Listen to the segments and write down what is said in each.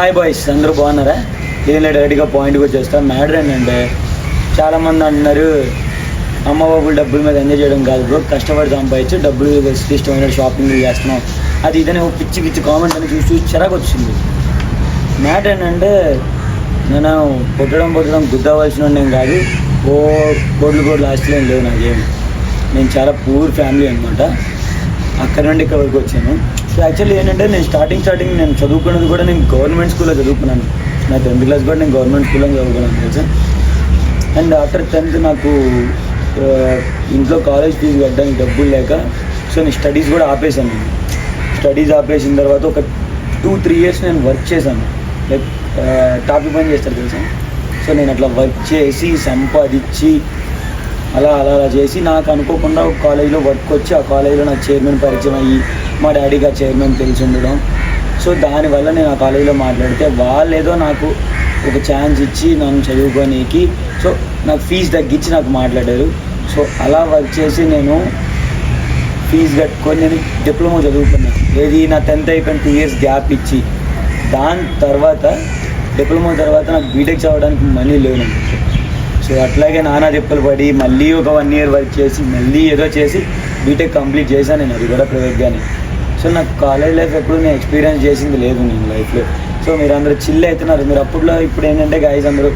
Hi boys అందరూ బాగున్నారా? ఏం లేదు డైరెక్ట్గా పాయింట్కి వచ్చేస్తాం మ్యాటర్ ఏంటంటే చాలామంది అంటున్నారు అమ్మ బాబులు డబ్బుల మీద ఎంజాయ్ చేయడం కాదు బ్రో కష్టపడి సంపాదించి డబ్బులు ఇష్టమైన షాపింగ్ చేస్తున్నాం. అది ఇదని పిచ్చి పిచ్చి కామెంట్ అని చూసి చూసి చిరాకు వచ్చింది. మ్యాటర్ ఏంటంటే నేను పుట్టడం పుట్టడం గుద్దవలసిన నేను కాదు. ఓ కోట్లు కోట్లు ఆస్తులు ఏం లేవు నాకేం నేను చాలా పూర్ ఫ్యామిలీ అనమాట అక్కడ నుండి ఇక్కడ వరకు వచ్చాను. యాక్చువల్లీ ఏంటంటే నేను స్టార్టింగ్ స్టార్టింగ్ నేను చదువుకున్నది కూడా నేను గవర్నమెంట్ స్కూల్లో చదువుకున్నాను. నా టెన్త్ క్లాస్ కూడా నేను గవర్నమెంట్ స్కూల్లో చదువుకున్నాను తెలుసా? అండ్ ఆఫ్టర్ టెన్త్ నాకు ఇంట్లో కాలేజ్ ఫీజు కట్టడానికి డబ్బులు లేక సో నేను స్టడీస్ కూడా ఆపేశాను. స్టడీస్ ఆపేసిన తర్వాత ఒక టూ త్రీ ఇయర్స్ నేను వర్క్ చేశాను. లైక్ టాపీ పని చేస్తారు తెలుసా? సో నేను అట్లా వర్క్ చేసి సంపాదించి అలా అలా అలా చేసి నాకు అనుకోకుండా ఒక కాలేజీలో వర్క్ వచ్చి ఆ కాలేజీలో నాకు చైర్మన్ పరిచయం అయ్యి మా డాడీకి ఆ చైర్మన్ తెలిసి ఉండడం. సో దానివల్ల నేను ఆ కాలేజీలో మాట్లాడితే వాళ్ళు ఏదో నాకు ఒక ఛాన్స్ ఇచ్చి నన్ను చదువుకోనీకి సో నాకు ఫీజు తగ్గించి నాకు మాట్లాడారు. సో అలా వర్క్ చేసి నేను ఫీజు కట్టుకొని నేను డిప్లొమా చదువుకున్నాను ఏది నా టెన్త్ అయిపోయిన టూ ఇయర్స్ గ్యాప్ ఇచ్చి దాని తర్వాత డిప్లొమా తర్వాత నాకు బీటెక్ చదవడానికి మనీ లేవు సో అట్లాగే నానా తిప్పలు పడి మళ్ళీ ఒక వన్ ఇయర్ వర్క్ చేసి మళ్ళీ ఏదో చేసి బీటెక్ కంప్లీట్ చేశాను నేను అది కూడా ప్రైవేట్గానే సో నాకు కాలేజ్ లైఫ్ ఎప్పుడు నేను ఎక్స్పీరియన్స్ చేసింది లేదు నేను లైఫ్లో సో మీరు అందరూ చిల్ అవుతున్నారు. మీరు అప్పట్లో ఇప్పుడు ఏంటంటే గాయస్ అందరూ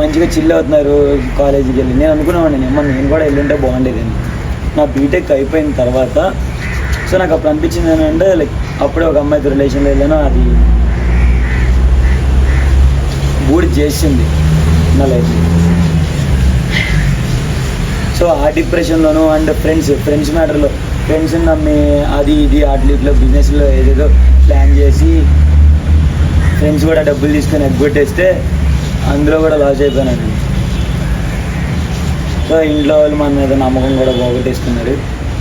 మంచిగా చిల్ అవుతున్నారు కాలేజీకి వెళ్ళి. నేను అనుకున్నాను ఏమన్నా నేను కూడా వెళ్ళుంటే బాగుండేది. నా బీటెక్ అయిపోయిన తర్వాత సో నాకు అప్పుడు అనిపించింది ఏంటంటే లైక్ అప్పుడే ఒక అమ్మాయితో రిలేషన్లో వెళ్ళాను అది బూడి చేసింది నా లైఫ్లో సో ఆ డిప్రెషన్లోను అండ్ ఫ్రెండ్స్ ఫ్రెండ్స్ మ్యాటర్లో ఫ్రెండ్స్ నమ్మి అది ఇది అట్లా బిజినెస్లో ఏదేదో ప్లాన్ చేసి ఫ్రెండ్స్ కూడా డబ్బులు తీసుకొని ఎగ్గొట్టేస్తే అందులో కూడా లాస్ అయిపోయాను సో ఇంట్లో వాళ్ళు మన మీద నమ్మకం కూడా పోగొట్టేసుకున్నారు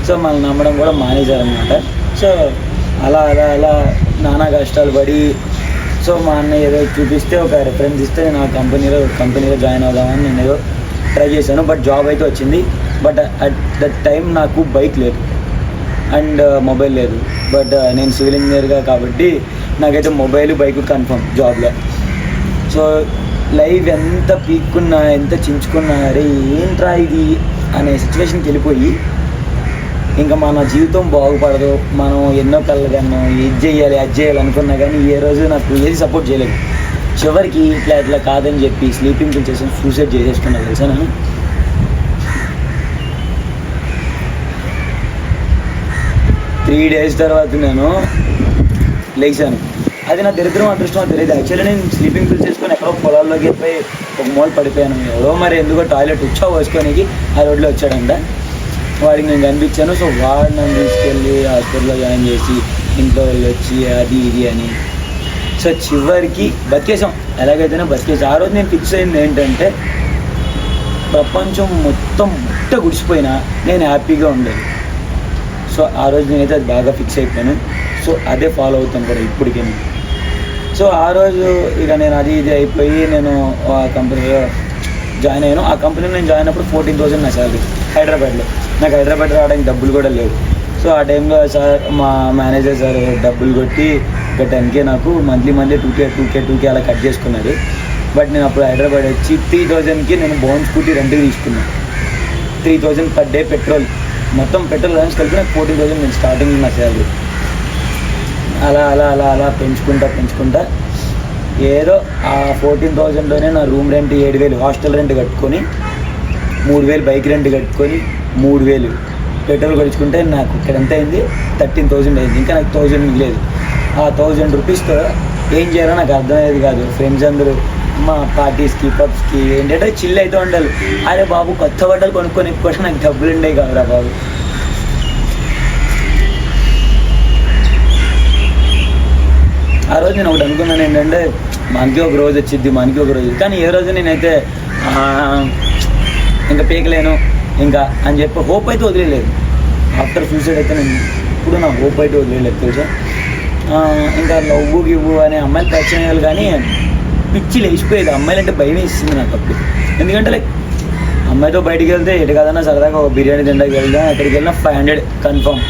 సో మనం నమ్మడం కూడా మానేశారనమాట సో అలా అలా అలా నానా కష్టాలు పడి సో మా అన్న ఏదో చూపిస్తే ఒక రిఫరెన్స్ ఇస్తే నేను ఆ కంపెనీలో కంపెనీలో జాయిన్ అవుదామని నేను ఏదో ట్రై చేశాను బట్ జాబ్ అయితే వచ్చింది. బట్ అట్ దట్ టైం నాకు బైక్ లేదు. అండ్ uh, మొబైల్ లేదు. బట్ uh, నేను సివిల్ ఇంజనీర్గా కాబట్టి నాకైతే మొబైల్ బైక్ కన్ఫర్మ్ జాబ్లో సో లైఫ్ ఎంత పీక్కున్నా ఎంత చించుకున్నా అరే ఏంట్రా ఇది అనే సిచ్యువేషన్కి వెళ్ళిపోయి ఇంకా మన జీవితం బాగుపడదు. మనం ఎన్నో కళ్ళు కన్నా ఇది చేయాలి అది చేయాలి అనుకున్నా కానీ ఏ రోజు నాకు ఏది సపోర్ట్ చేయలేదు. చివరికి ఇట్లా ఇట్లా కాదని చెప్పి స్లీపింగ్ పిల్ చేసి సూసైడ్ చేసేసుకున్నా తెలుసా నేను త్రీ డేస్ తర్వాత నేను లేచాను. అది నా దరిద్రం అదృష్టం తెలియదు. యాక్చువల్లీ నేను స్లీపింగ్ పిల్స్ చేసుకొని ఎక్కడో పొలాల్లోకి వెళ్ళిపోయి ఒక మూల పడిపోయాను. ఎవరో మరి ఎందుకో టాయిలెట్ వచ్చా పోసుకోనికి ఆ రోడ్లో వచ్చాడంట. వాడికి నేను కనిపించాను. సో వాడు నన్ను తీసుకెళ్ళి హాస్పిటల్లో జాయిన్ చేసి ఇంట్లో వెళ్ళి వచ్చి అది ఇది అని సో చివరికి బతికేసాం ఎలాగైతేనే బతికేసాం. ఆ రోజు నేను ఫిక్స్ అయింది ఏంటంటే ప్రపంచం మొత్తం ముట్ట గుడిసిపోయినా నేను హ్యాపీగా ఉండేది. సో ఆ రోజు నేనైతే అది బాగా ఫిక్స్ అయిపోయాను. సో అదే ఫాలో అవుతాను కూడా ఇప్పటికే సో ఆ రోజు ఇక నేను అది ఇది అయిపోయి నేను ఆ కంపెనీలో జాయిన్ అయ్యాను. ఆ కంపెనీలో నేను జాయిన్ అయినప్పుడు ఫోర్టీన్ థౌసండ్ నా శాలరీ హైదరాబాద్లో. నాకు హైదరాబాద్ రావడానికి డబ్బులు కూడా లేవు. సో ఆ టైంలో సార్ మా మేనేజర్ సార్ డబ్బులు కొట్టి ఒక టెన్ కే నాకు monthly monthly two K two K two K అలా కట్ చేసుకున్నారు బట్ నేను అప్పుడు హైదరాబాద్ వచ్చి త్రీ థౌజండ్కి నేను బోన్ స్కూటీ రెంట్కి తీసుకున్నాను three thousand per day petrol మొత్తం పెట్రోల్ లంచ్ కలిపి నాకు ఫోర్టీన్ థౌజండ్ నేను స్టార్టింగ్ నా శాలరీ అలా అలా అలా అలా పెంచుకుంటా పెంచుకుంటా. ఏదో ఆ ఫోర్టీన్ థౌజండ్లోనే నా రూమ్ రెంట్ ఏడు వేలు హాస్టల్ రెంట్ కట్టుకొని మూడు వేలు బైక్ రెంట్ కట్టుకొని మూడు వేలు. పెట్రోల్ కొడుచుకుంటే నాకు ఇక్కడ ఎంత అయింది థర్టీన్ థౌజండ్ అయింది. ఇంకా నాకు థౌజండ్ మిగిలేదు. ఆ థౌజండ్ రూపీస్తో ఏం చేయాలో నాకు అర్థమయ్యేది కాదు. ఫ్రెండ్స్ అందరూ మా పార్టీస్కి పబ్స్కి ఏంటంటే చిల్ అయితే ఉండాలి. అరే బాబు కొత్త బట్టలు కొనుక్కొని కూడా నాకు డబ్బులు ఉండేవి కాదురా బాబు. ఆ రోజు నేను ఒకటి అనుకున్నాను ఏంటంటే మనకి ఒక రోజు వచ్చింది మనకి ఒక రోజు. కానీ ఏ రోజు నేనైతే ఇంకా పీకలేను ఇంకా అని చెప్పి హోప్ అయితే వదిలేదు ఆఫ్టర్ సూసైడ్ అయితే నేను ఇప్పుడు నా హోప్ అయితే వదిలేదు తెలుసా? ఇంకా లవ్వు గివ్వు అనే అమ్మాయిలు పరిచయం అయ్యాలి కానీ పిచ్చి లేచిపోయేది. అమ్మాయిలు అంటే భయం వేసింది నాకు అప్పుడు. ఎందుకంటే లైక్ అమ్మాయితో బయటికి వెళ్తే ఎటు కదన్నా సరదాగా ఒక బిర్యానీ తిండానికి వెళ్దాం అక్కడికి వెళ్ళినా ఫైవ్ హండ్రెడ్ కన్ఫర్మ్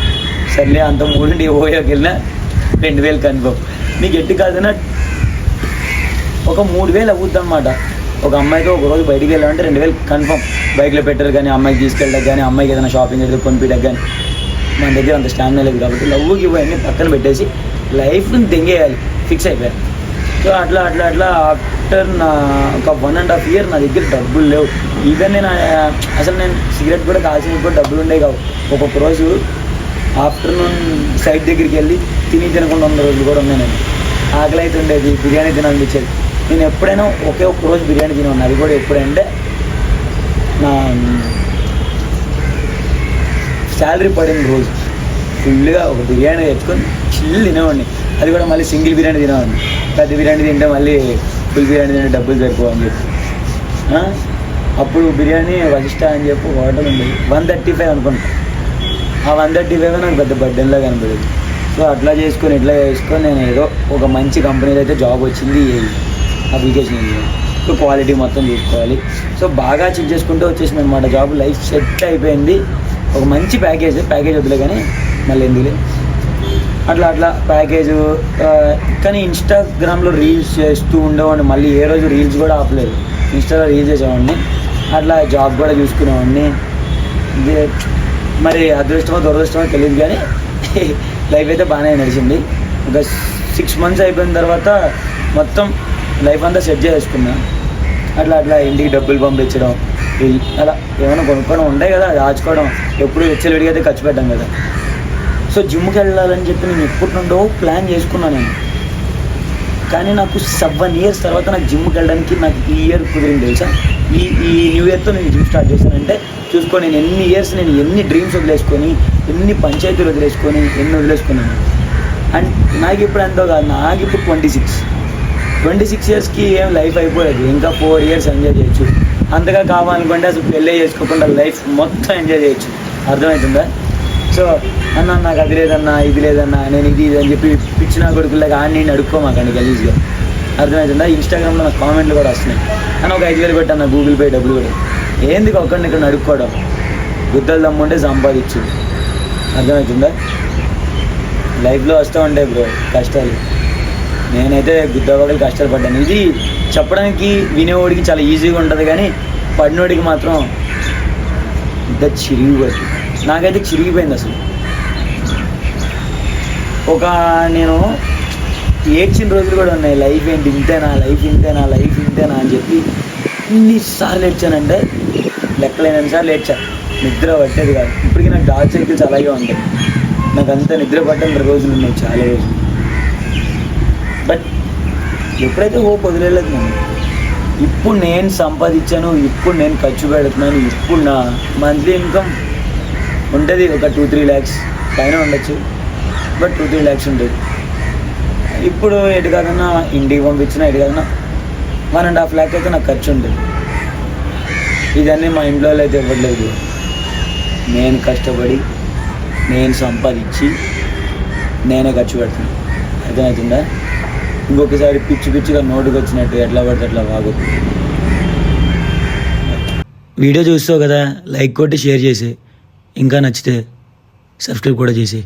సర్లే అంత మూడింటి ఓయోకి వెళ్ళినా రెండు వేలు కన్ఫర్మ్ నీకు ఎటు కాదన్నా ఒక మూడు వేలు అవుద్ది అనమాట ఒక అమ్మాయితో ఒక రోజు బయటికి వెళ్ళాలంటే రెండు వేలు కన్ఫర్మ్ బైక్లో పెట్టరు కానీ అమ్మాయికి తీసుకెళ్ళడానికి కానీ అమ్మాయికి ఏదైనా షాపింగ్ అయితే కొనిపించడానికి కానీ. మన దగ్గర అంత స్టామినా లేదు కాబట్టి లవ్వుకి ఇవన్నీ పక్కన పెట్టేసి లైఫ్ని దెంగేయాలి ఫిక్స్ అయిపోయాను సో అట్లా అట్లా అట్లా ఆఫ్టర్ నా ఒక వన్ అండ్ హాఫ్ ఇయర్ నా దగ్గర డబ్బులు లేవు. ఈవెన్ నేను అసలు నేను సిగరెట్ కూడా కాల్చిన కూడా డబ్బులు ఉండే కావు. ఒక్కొక్క రోజు ఆఫ్టర్నూన్ సైట్ దగ్గరికి వెళ్ళి తిని తినకుండా ఉన్న రోజులు కూడా ఉన్నాయి నేను. ఆకలి అయితే ఉండేది బిర్యానీ తినాలనిపించేది. నేను ఎప్పుడైనా ఒకే ఒక్క రోజు బిర్యానీ తిని అది కూడా ఎప్పుడంటే నా శాలరీ పడిన రోజు. ఫుల్గా ఒక బిర్యానీ తెచ్చుకొని చిల్లు తినేవాడిని. అది కూడా మళ్ళీ సింగిల్ బిర్యానీ తినేవాడిని. పెద్ద బిర్యానీ తింటే మళ్ళీ ఫుల్ బిర్యానీ తింటే డబ్బులు సరిపోవని చెప్పి. అప్పుడు బిర్యానీ వజిష్ట అని చెప్పి హోటల్ ఉండేది వన్ థర్టీ ఫైవ్ అనుకుంటా ఆ వన్ థర్టీ ఫైవ్ నాకు పెద్ద బడ్డెన్లా కనపడేది సో అట్లా చేసుకొని ఇట్లా చేసుకొని నేను ఏదో ఒక మంచి కంపెనీలో అయితే జాబ్ వచ్చింది అప్లికేషన్ సో క్వాలిటీ మొత్తం చూసుకోవాలి. సో బాగా చెక్ చేసుకుంటూ వచ్చేసింది అనమాట జాబ్ లైఫ్ సెట్ అయిపోయింది. ఒక మంచి ప్యాకేజ్ ప్యాకేజ్ వద్దులే కానీ మళ్ళీ ఎందుకులే అట్లా అట్లా ప్యాకేజ్ కానీ ఇన్స్టాగ్రామ్లో రీల్స్ చేస్తూ ఉండేవాడిని. మళ్ళీ ఏ రోజు రీల్స్ కూడా ఆపలేదు. ఇన్స్టాలో రీల్స్ చేసేవాడిని. అట్లా జాబ్ కూడా చూసుకునేవాడిని. మరి అదృష్టమో దురదృష్టమో తెలియదు కానీ లైఫ్ అయితే బాగానే నడిచింది. ఒక సిక్స్ మంత్స్ అయిపోయిన తర్వాత మొత్తం లైఫ్ అంతా సెట్ చేసుకున్నా అట్లా అట్లా ఇంటికి డబ్బులు పంపించడం అలా ఏమైనా కొనుక్కోవడం ఉంటాయి కదా దాచుకోవడం. ఎప్పుడు వెచ్చలవిడిగా అయితే ఖర్చు పెట్టాం కదా. సో జిమ్కి వెళ్ళాలని చెప్పి నేను ఎప్పటి నుండో ప్లాన్ చేసుకున్నాను నేను. కానీ నాకు సెవెన్ ఇయర్స్ తర్వాత నాకు జిమ్కి వెళ్ళడానికి నాకు ఈ ఇయర్ కుదిరింది తెలుసా? ఈ ఈ న్యూ ఇయర్తో నేను జిమ్ స్టార్ట్ చేశానంటే చూసుకో నేను ఎన్ని ఇయర్స్ నేను ఎన్ని డ్రీమ్స్ వదిలేసుకొని ఎన్ని పంచాయతీలు వదిలేసుకొని ఎన్ని వదిలేసుకున్నాను. అండ్ నాకు ఇప్పుడు ఎంతో కాదు నాకు ఇప్పుడు ట్వంటీ సిక్స్. ట్వంటీ సిక్స్ ఇయర్స్కి ఏం లైఫ్ అయిపోలేదు ఇంకా ఫోర్ ఇయర్స్ ఎంజాయ్ చేయొచ్చు. అంతగా కావాలనుకుంటే అసలు పెళ్ళే చేసుకోకుండా లైఫ్ మొత్తం ఎంజాయ్ చేయొచ్చు. అర్థమవుతుందా? సో అన్న నాకు అది లేదన్నా ఇది లేదన్నా నేను ఇది ఇది అని చెప్పి పిచ్చిన కొడుకులాగా ఆడిని నేను అడుక్కో మాకండి గలీజ్గా. అర్థమవుతుందా ఇన్స్టాగ్రామ్లో నాకు కామెంట్లు కూడా వస్తున్నాయి. అని ఒక ఐదు వేలు పెట్టాను గూగుల్ పే డబ్బులు కూడా. ఏంది ఒక్కడిని ఇక్కడ అడుక్కోవడం గుద్దలు దమ్ముంటే సంపాదించు. అర్థమవుతుందా లైఫ్లో వస్తూ ఉంటాయి బ్రో కష్టాలు. నేనైతే గుద్దవగలు కష్టాలు పడ్డాను ఇది చెప్పడానికి వినేవాడికి చాలా ఈజీగా ఉంటుంది కానీ పడినోడికి మాత్రం ఇంత చిరిగిపోతుంది. నాకైతే చిరిగిపోయింది అసలు. ఒక నేను ఏడ్చిన రోజులు కూడా ఉన్నాయి. లైఫ్ ఏంటి ఇంతేనా? లైఫ్ ఇంతేనా? లైఫ్ ఇంతేనా? అని చెప్పి ఎన్నిసార్లు ఏడ్చానంటే లెక్కలేనన్ని సార్లు ఏడ్చా. నిద్ర పట్టేది కాదు. ఇప్పటికీ నాకు డార్క్ సైకిల్స్ అలాగే ఉంటాయి. నాకు అంత నిద్ర పట్టిన రోజులు ఉన్నాయి చాలా రోజులు. బట్ ఎప్పుడైతే హోప్ వదిలేదు నేను ఇప్పుడు నేను సంపాదించాను ఇప్పుడు నేను ఖర్చు పెడుతున్నాను ఇప్పుడు నా మంత్లీ ఇన్కమ్ ఉంటుంది. ఒక టూ త్రీ ల్యాక్స్ పైన ఉండొచ్చు. బట్ టూ త్రీ ల్యాక్స్ ఉంటుంది ఇప్పుడు ఎటు కాదన్నా ఇంటికి పంపించిన ఎటు కాదన్నా వన్ అండ్ హాఫ్ ల్యాక్ అయితే నాకు ఖర్చు ఉంటుంది ఇదన్నీ మా ఇంట్లో అయితే ఇవ్వట్లేదు. నేను కష్టపడి నేను సంపాదించి నేనే ఖర్చు పెడుతున్నాను అర్థమవుతుందా? ఇంకొకసారి పిచ్చి పిచ్చిగా నోటుకు వచ్చినట్టు ఎట్లా పడితే అట్లా వాగొద్దు వీడియో చూస్తావు కదా లైక్ కొట్టి షేర్ చేసి ఇంకా నచ్చితే సబ్స్క్రైబ్ కూడా చేసి